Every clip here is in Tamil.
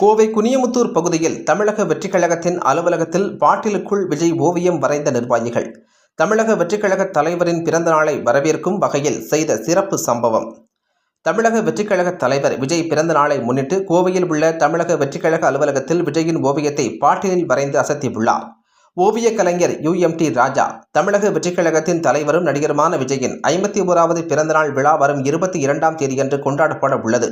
கோவை குனியமுத்தூர் பகுதியில் தமிழக வெற்றிக் கழகத்தின் அலுவலகத்தில் பாட்டிலுக்குள் விஜய் ஓவியம் வரைந்த நிர்வாகிகள். தமிழக வெற்றிக் கழக தலைவரின் பிறந்த நாளை வரவேற்கும் வகையில் செய்த சிறப்பு சம்பவம். தமிழக வெற்றிக் கழக தலைவர் விஜய் பிறந்த நாளை முன்னிட்டு கோவையில் உள்ள தமிழக வெற்றிக் கழக அலுவலகத்தில் விஜயின் ஓவியத்தை பாட்டிலில் வரைந்து அசத்தியுள்ளார். ஓவிய கலைஞர் யுஎம்டி ராஜா தமிழக வெற்றிக் கழகத்தின் தலைவரும் நடிகருமான விஜயின் ஐம்பத்தி ஓராவது பிறந்தநாள் விழா வரும் இருபத்தி இரண்டாம் தேதியன்று கொண்டாடப்பட உள்ளது.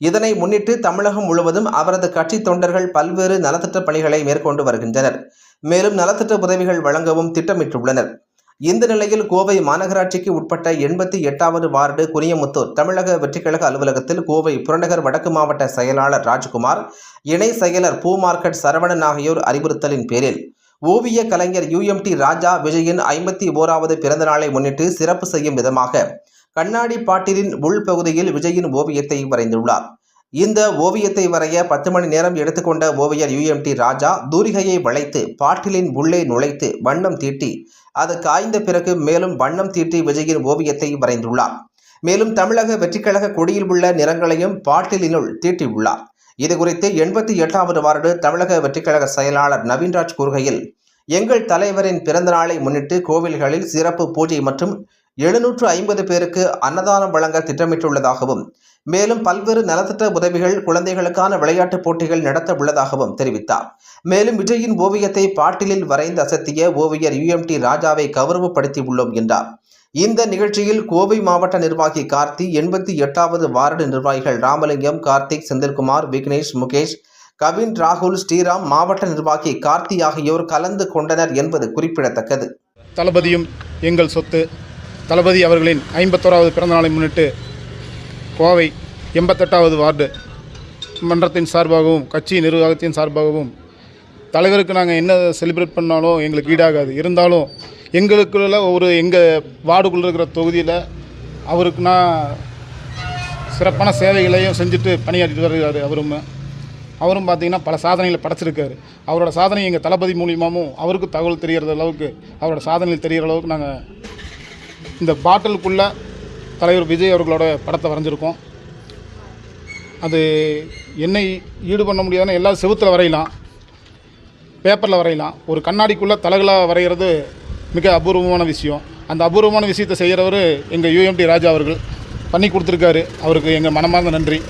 இதனை முன்னிட்டு தமிழகம் முழுவதும் அவரது கட்சி தொண்டர்கள் பல்வேறு நலத்திட்ட பணிகளை மேற்கொண்டு வருகின்றனர். மேலும் நலத்திட்ட உதவிகள் வழங்கவும் திட்டமிட்டுள்ளனர். இந்த நிலையில் கோவை மாநகராட்சிக்கு உட்பட்ட எண்பத்தி எட்டாவது வார்டு குனியமுத்தூர் தமிழக வெற்றிக்கழக அலுவலகத்தில் கோவை புறநகர் வடக்கு மாவட்ட செயலாளர் ராஜ்குமார் இணை செயலர் பூ மார்க்கெட் சரவணன் ஆகியோர் அறிவுறுத்தலின் பேரில் ஓவிய கலைஞர் யுஎம்டி ராஜா விஜயின் ஐம்பத்தி ஓராவது பிறந்த நாளை முன்னிட்டு சிறப்பு செய்யும் விதமாக கண்ணாடி பாட்டிலின் உள்பகுதியில் விஜயின் ஓவியத்தை வரைந்துள்ளார். இந்த ஓவியத்தை வரைய பத்து மணி நேரம் எடுத்துக்கொண்ட ஓவியர் யுஎம்டி ராஜா தூரிகையை வளைத்து பாட்டிலின் உள்ளே நுழைத்து வண்ணம் தீட்டி அது காய்ந்த பிறகு மேலும் வண்ணம் தீட்டி விஜயின் ஓவியத்தை வரைந்துள்ளார். மேலும் தமிழக வெற்றிக்கழக கொடியில் உள்ள நிறங்களையும் பாட்டிலினுள் தீட்டியுள்ளார். இது குறித்து எண்பத்தி எட்டாவது வார்டு தமிழக வெற்றிக்கழக செயலாளர் நவீன்ராஜ் கூறுகையில் எங்கள் தலைவரின் பிறந்த நாளை முன்னிட்டு கோவில்களில் சிறப்பு பூஜை மற்றும் எழுநூற்று ஐம்பது பேருக்கு அன்னதானம் வழங்க திட்டமிட்டுள்ளதாகவும் மேலும் பல்வேறு நலத்திட்ட உதவிகள் குழந்தைகளுக்கான விளையாட்டுப் போட்டிகள் நடத்த உள்ளதாகவும் தெரிவித்தார். மேலும் விஜயின் ஓவியத்தை பாட்டிலில் வரைந்து அசத்திய ஓவியர் யுஎம்டி ராஜாவை கௌரவப்படுத்தியுள்ளோம் என்றார். இந்த நிகழ்ச்சியில் கோவை மாவட்ட நிர்வாகி கார்த்தி எண்பத்தி எட்டாவது வார்டு நிர்வாகிகள் ராமலிங்கம் கார்த்திக் செந்தில்குமார் விக்னேஷ் முகேஷ் கவின் ராகுல் ஸ்ரீராம் மாவட்ட நிர்வாகி கார்த்தி ஆகியோர் கலந்து கொண்டனர் என்பது குறிப்பிடத்தக்கது. தளபதியும் எங்கள் சொத்து தளபதி அவர்களின் ஐம்பத்தோராவது பிறந்தநாளை முன்னிட்டு கோவை எண்பத்தெட்டாவது வார்டு மன்றத்தின் சார்பாகவும் கட்சி நிர்வாகத்தின் சார்பாகவும் தலைவருக்கு நாங்கள் என்ன செலிப்ரேட் பண்ணாலும் எங்களுக்கு ஈடாகாது. இருந்தாலும் எங்களுக்குள்ள ஒரு எங்கள் வார்டுக்குள்ளே இருக்கிற தொகுதியில் அவருக்கு நான் சிறப்பான சேவைகளையும் செஞ்சுட்டு பணியாற்றிட்டு வருகிறார் அவரும் அவரும் பார்த்திங்கன்னா பல சாதனைகளை படைச்சிருக்காரு. அவரோட சாதனை எங்கள் தளபதி மூலியமாகவும் அவருக்கு தகவல் தெரிகிற அளவுக்கு அவரோட சாதனைகள் தெரிகிற அளவுக்கு நாங்கள் இந்த பாட்டிலுக்குள்ளே தலைவர் விஜய் அவர்களோட படத்தை வரைஞ்சிருக்கோம். அது என்னை ஈடு பண்ண முடியாதுன்னு எல்லா செவுத்தில் வரையலாம். பேப்பரில் வரையலாம். ஒரு கண்ணாடிக்குள்ளே தலைகளாக வரைகிறது மிக அபூர்வமான விஷயம். அந்த அபூர்வமான விஷயத்தை செய்கிறவர் எங்கள் யூஎம்டி ராஜா அவர்கள். பண்ணி கொடுத்துருக்காரு. அவருக்கு எங்கள் மனமார்ந்த நன்றி.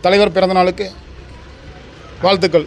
தலைவர் பிறந்த நாளுக்கு வாழ்த்துக்கள்.